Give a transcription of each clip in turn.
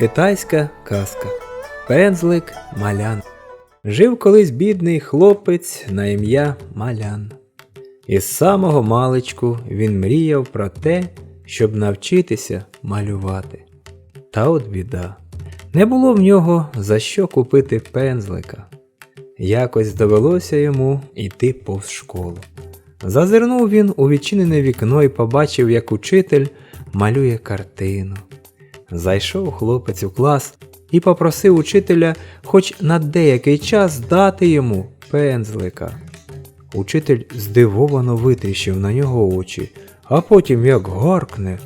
Китайська казка. Пензлик Малян. Жив колись бідний хлопець на ім'я Малян. Із самого маличку він мріяв про те, щоб навчитися малювати. Та от біда. Не було в нього за що купити пензлика. Якось довелося йому йти повз школу. Зазирнув він у відчинене вікно і побачив, як учитель малює картину. Зайшов хлопець у клас і попросив учителя хоч на деякий час дати йому пензлика. Учитель здивовано витріщив на нього очі, а потім як гаркне.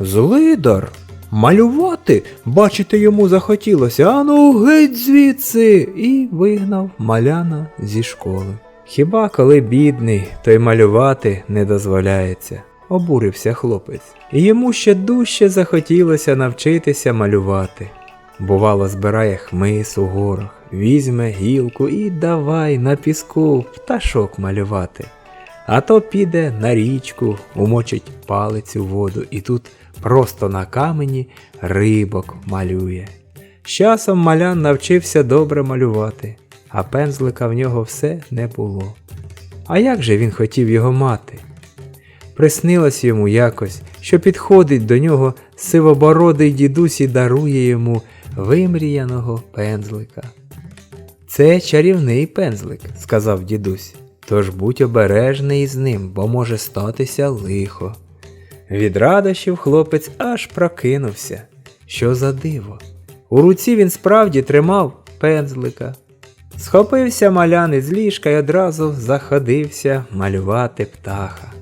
Злидар! Малювати, бачите, йому захотілося, ану геть звідси, і вигнав маляна зі школи. Хіба коли бідний, то й малювати не дозволяється, обурився хлопець, йому ще дужче захотілося навчитися малювати. Бувало, збирає хмис у горах, візьме гілку і давай на піску пташок малювати. А то піде на річку, умочить палець у воду і тут просто на камені рибок малює. З часом малян навчився добре малювати, а пензлика в нього все не було. А як же він хотів його мати? Приснилось йому якось, що підходить до нього сивобородий дідусь і дарує йому вимріяного пензлика. Це чарівний пензлик, сказав дідусь. Тож будь обережний із ним, бо може статися лихо. Від радощів хлопець аж прокинувся. Що за диво? У руці він справді тримав пензлика. Схопився малян із ліжка і одразу заходився малювати птаха.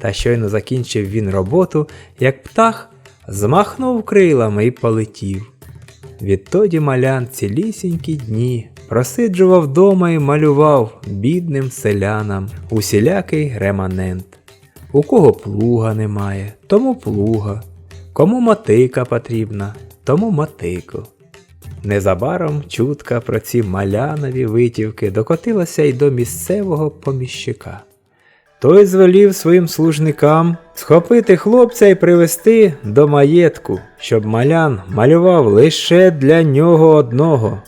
Та щойно закінчив він роботу, як птах змахнув крилами і полетів. Відтоді малян цілісінькі дні просиджував дома і малював бідним селянам усілякий реманент. У кого плуга немає, тому плуга, кому мотика потрібна, тому мотику. Незабаром чутка про ці малянові витівки докотилася й до місцевого поміщика. Той звелів своїм служникам схопити хлопця і привезти до маєтку, щоб малян малював лише для нього одного.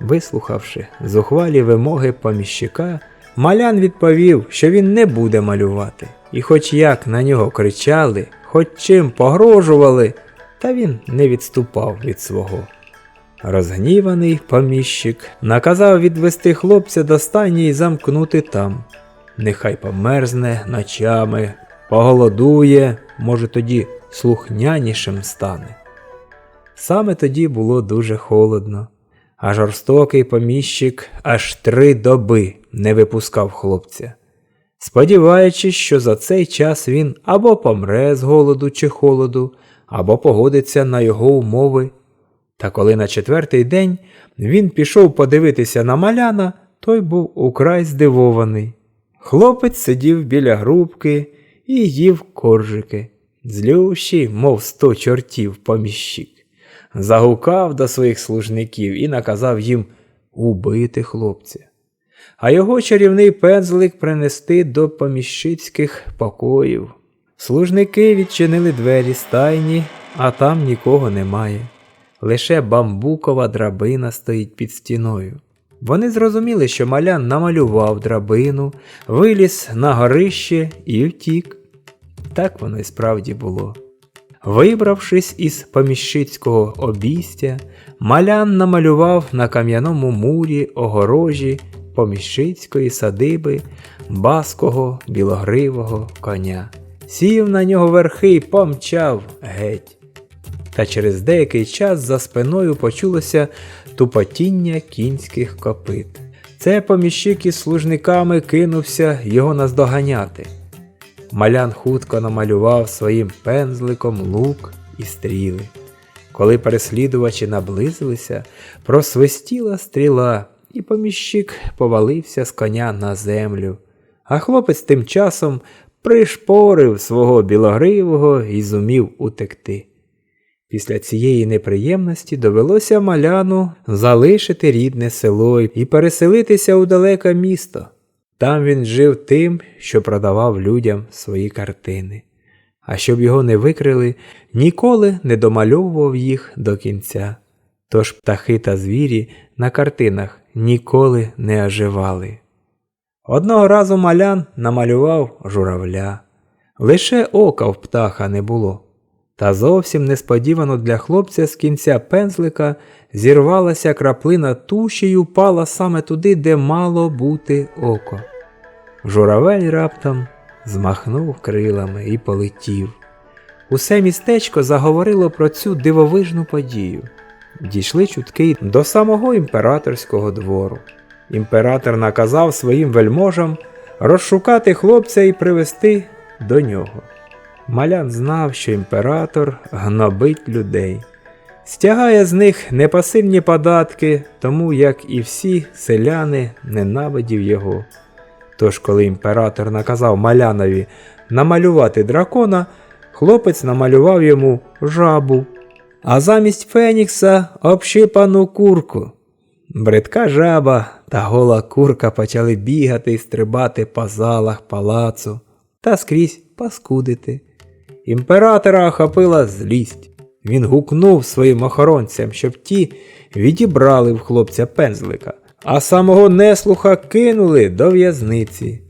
Вислухавши зухвалі вимоги поміщика, малян відповів, що він не буде малювати, і хоч як на нього кричали, хоч чим погрожували, та він не відступав від свого. Розгніваний поміщик наказав відвести хлопця до стайні і замкнути там. Нехай померзне ночами, поголодує, може тоді слухнянішим стане. Саме тоді було дуже холодно, а жорстокий поміщик аж три доби не випускав хлопця, сподіваючись, що за цей час він або помре з голоду чи холоду, або погодиться на його умови. Та коли на четвертий день він пішов подивитися на маляна, той був украй здивований. Хлопець сидів біля грубки і їв коржики, злющий, мов сто чортів поміщик. Загукав до своїх служників і наказав їм убити хлопця. А його чарівний пензлик принести до поміщицьких покоїв. Служники відчинили двері стайні, а там нікого немає. Лише бамбукова драбина стоїть під стіною. Вони зрозуміли, що малян намалював драбину, виліз на горище і втік. Так воно і справді було. Вибравшись із поміщицького обійстя, малян намалював на кам'яному мурі огорожі поміщицької садиби баского білогривого коня, сів на нього верхи і помчав геть. Та через деякий час за спиною почулося тупотіння кінських копит. Це поміщик із служниками кинувся його наздоганяти. Малян хутко намалював своїм пензликом лук і стріли. Коли переслідувачі наблизилися, просвистіла стріла, і поміщик повалився з коня на землю. А хлопець тим часом пришпорив свого білогривого і зумів утекти. Після цієї неприємності довелося маляну залишити рідне село і переселитися у далеке місто. Там він жив тим, що продавав людям свої картини. а щоб його не викрили, ніколи не домальовував їх до кінця. Тож птахи та звірі на картинах ніколи не оживали. Одного разу малян намалював журавля. Лише ока в птаха не було. Та зовсім несподівано для хлопця з кінця пензлика зірвалася краплина туші й упала саме туди, де мало бути око. Журавель раптом змахнув крилами і полетів. Усе містечко заговорило про цю дивовижну подію. Дійшли чутки до самого імператорського двору. Імператор наказав своїм вельможам розшукати хлопця і привести до нього. Малян знав, що імператор гнобить людей, стягає з них непасивні податки, тому як і всі селяни ненавидів його. Тож, коли імператор наказав Малянові намалювати дракона, хлопець намалював йому жабу, а замість Фенікса общипану курку. Бридка жаба та гола курка почали бігати і стрибати по залах палацу та скрізь паскудити. Імператора охопила злість. Він гукнув своїм охоронцям, щоб ті відібрали в хлопця пензлика, а самого неслуха кинули до в'язниці.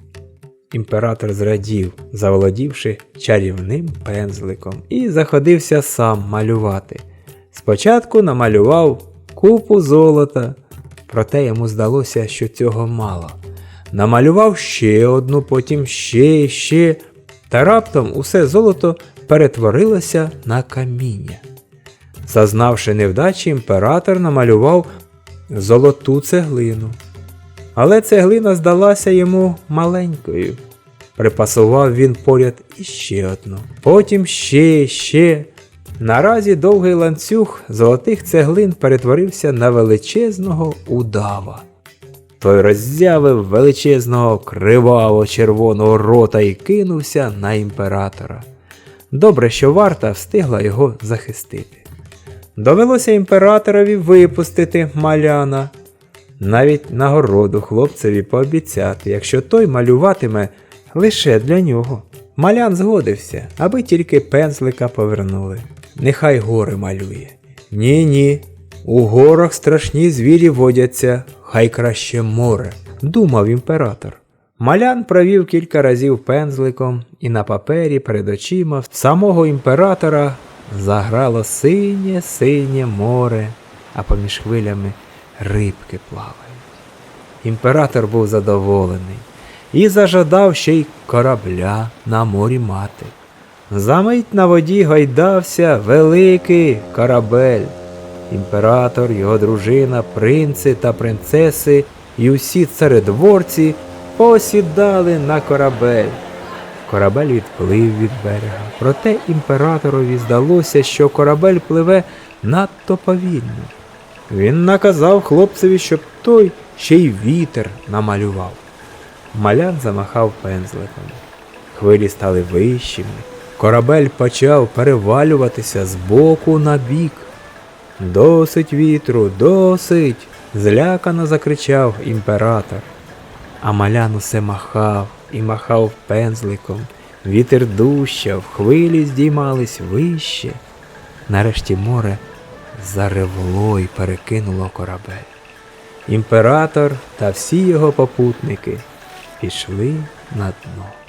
Імператор зрадів, заволодівши чарівним пензликом, і заходився сам малювати. Спочатку намалював купу золота, проте йому здалося, що цього мало. Намалював ще одну, потім ще і ще, та раптом усе золото перетворилося на каміння. Зазнавши невдачі, імператор намалював золоту цеглину. Але цеглина здалася йому маленькою. Припасував він поряд іще одну. Потім ще, ще. Наразі довгий ланцюг золотих цеглин перетворився на величезного удава. Той роззявив величезного криваво червоного рота і кинувся на імператора. Добре, що варта встигла його захистити. Довелося імператорові випустити маляна, навіть нагороду хлопцеві пообіцяти, якщо той малюватиме лише для нього. Малян згодився, аби тільки пензлика повернули. Нехай гори малює. Ні, ні. У горах страшні звірі водяться, хай краще море, думав імператор. Малян провів кілька разів пензликом, і на папері перед очима самого імператора заграло синє синє море, а поміж хвилями рибки плавають. Імператор був задоволений і зажадав ще й корабля на морі мати. Замить на воді гайдався великий корабель. Імператор, його дружина, принци та принцеси і усі царедворці посідали на корабель. Корабель відплив від берега, проте імператорові здалося, що корабель пливе надто повільно. Він наказав хлопцеві, щоб той ще й вітер намалював. Малян замахав пензликом. Хвилі стали вищими. Корабель почав перевалюватися з боку на бік. Досить вітру, досить. злякано закричав імператор. А малян усе махав і махав пензликом. Вітер дущав, хвилі здіймались вище. Нарешті море заревло і перекинуло корабель. Імператор та всі його попутники пішли на дно.